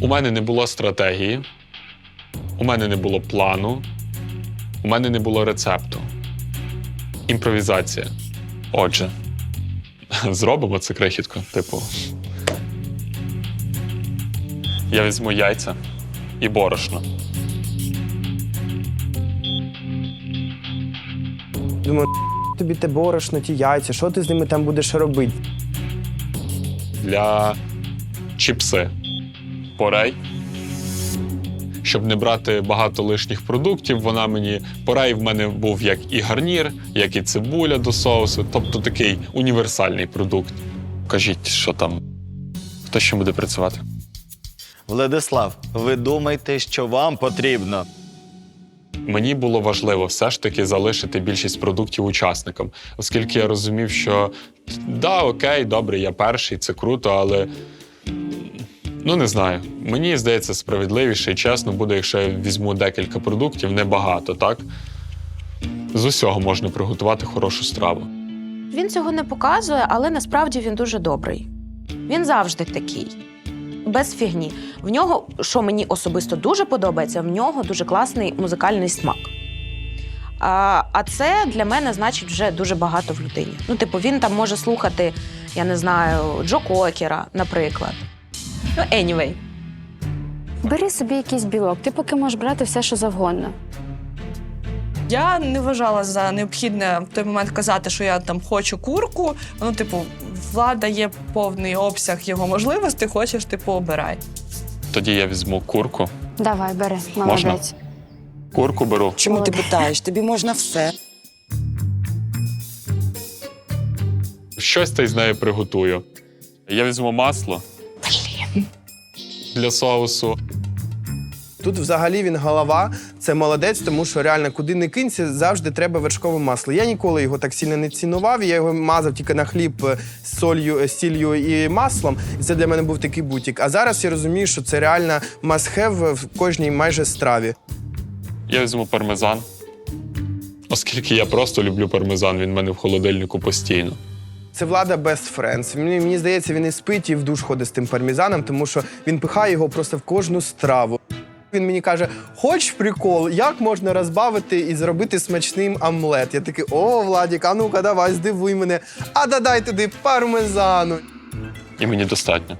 У мене не було стратегії, у мене не було плану, у мене не було рецепту. Імпровізація. Отже, зробимо це крихітко. Типу. Я візьму яйця і борошно. Думаю, тобі те борошно, ті яйця, що ти з ними там будеш робити? для чіпси порей. Щоб не брати багато лишніх продуктів, вона мені порей в мене був як і гарнір, як і цибуля до соусу, тобто такий універсальний продукт. Кажіть, що там, хто ще буде працювати? Владислав, ви думаєте, що вам потрібно? Мені було важливо все ж таки залишити більшість продуктів учасникам, оскільки я розумів, що да, окей, добре, я перший, це круто, але ну не знаю. Мені здається, справедливіше і чесно буде, якщо я візьму декілька продуктів, небагато, так? З усього можна приготувати хорошу страву. Він цього не показує, але насправді він дуже добрий. Він завжди такий. Без фігні. В нього, що мені особисто дуже подобається, в нього дуже класний музикальний смак. А, а це для мене значить вже дуже багато в людині. Ну, типу, він там може слухати, я не знаю, Джо Кокера, наприклад. Ну, anyway. Бери собі якийсь білок, ти поки можеш брати все, що завгодно. Я не вважала за необхідне в той момент казати, що я там хочу курку. Ну, типу, влада є повний обсяг його можливостей, хочеш, типу, обирай. Тоді я візьму курку. Давай, бери, Можна? молодець. Курку беру. Чому ти питаєш? Тобі можна все. Щось та й з нею приготую. Я візьму масло. Для соусу. Тут взагалі він голова, це молодець, тому що реально куди не кинься, завжди треба вершкове масло. Я ніколи його так сильно не цінував. Я його мазав тільки на хліб е, з солью, е, сіллю і маслом. І це для мене був такий бутік. А зараз я розумію, що це реально must-have в кожній майже страві. Я візьму пармезан. Оскільки я просто люблю пармезан, він в мене в холодильнику постійно. Це влада best friends. Мені, мені здається, він і спить, і в душ ходить з тим пармезаном, тому що він пихає його просто в кожну страву. Він мені каже: хоч прикол, як можна розбавити і зробити смачним омлет? Я такий, о, Владік, а ну-ка, давай, здивуй мене. А додай туди пармезану. І мені достатньо.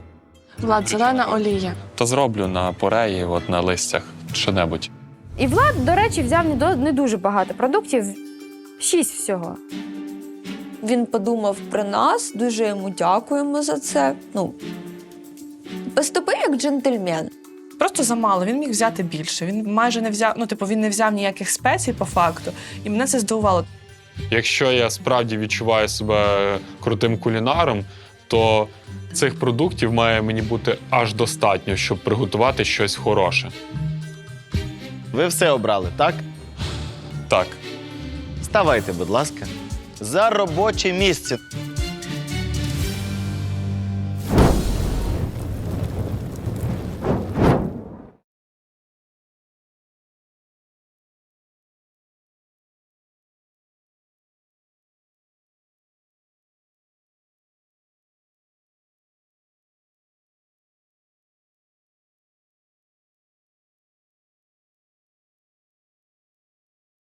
Влад, зелена олія. Та зроблю на пореї, от на листях, що-небудь. І Влад, до речі, взяв до, не дуже багато продуктів, шість всього. Він подумав про нас, дуже йому дякуємо за це. Ну, поступив як джентльмен. Просто замало, він міг взяти більше. Він майже не взяв, ну, типу, він не взяв ніяких спецій по факту. І мене це здивувало. Якщо я справді відчуваю себе крутим кулінаром, то цих продуктів має мені бути аж достатньо, щоб приготувати щось хороше. Ви все обрали, так? Так, Ставайте, будь ласка, за робоче місце.